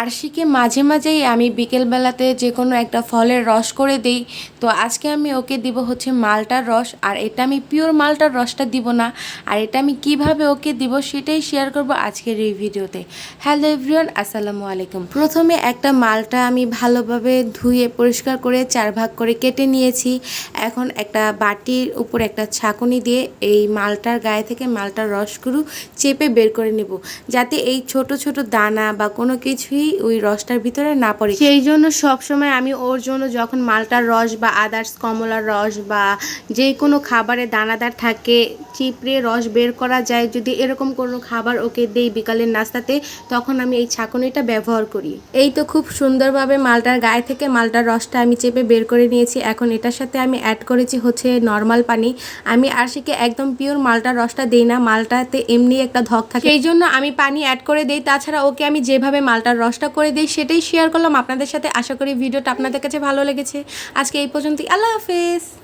আরশিকে মাঝে মাঝেই আমি বিকেলবেলাতে যে কোনো একটা ফলের রস করে দিই। তো আজকে আমি ওকে দিব হচ্ছে মালটার রস, আর এটা আমি পিওর মালটার রসটা দিব না। আর এটা আমি কীভাবে ওকে দিব সেটাই শেয়ার করব আজকের এই ভিডিওতে। হ্যালো এভরিওয়ান, আসসালামু আলাইকুম। প্রথমে একটা মালটা আমি ভালোভাবে ধুয়ে পরিষ্কার করে চার ভাগ করে কেটে নিয়েছি। এখন একটা বাটির উপর একটা ছাঁকুনি দিয়ে এই মালটার গায়ে থেকে মালটার রসগুলো চেপে বের করে নেব। যাতে এই ছোট ছোট দানা বা কোনো কিছুই ওই রসটার ভিতরে না পড়ে। সেই জন্য সবসময় আমি ওর জন্য যখন মালটার রস বা আদার্স কমলার রস বা যে কোনো খাবারে দানাদার থাকে চিপড়ে রস বের করা যায়। যদি এরকম কোনো খাবার ওকে দেই বিকালের নাস্তাতে, তখন আমি এই ছাঁকুনিটা ব্যবহার করি। এই তো খুব সুন্দরভাবে মালটার গায়ে থেকে মালটার রসটা আমি চেপে বের করে নিয়েছি। এখন এটার সাথে আমি অ্যাড করেছি হচ্ছে নর্মাল পানি। আমি আরশিকে একদম পিওর মালটার রসটা দেই না, মালটাতে এমনি একটা ধক থাকে। এই জন্য আমি পানি অ্যাড করে দেই। তাছাড়া ওকে আমি যেভাবে মালটার রসটা করে দিই, সেটাই শেয়ার করলাম আপনাদের সাথে। আশা করি ভিডিওটা আপনাদের কাছে ভালো লেগেছে। আজকে এই পর্যন্তই। আল্লাহ হাফেজ।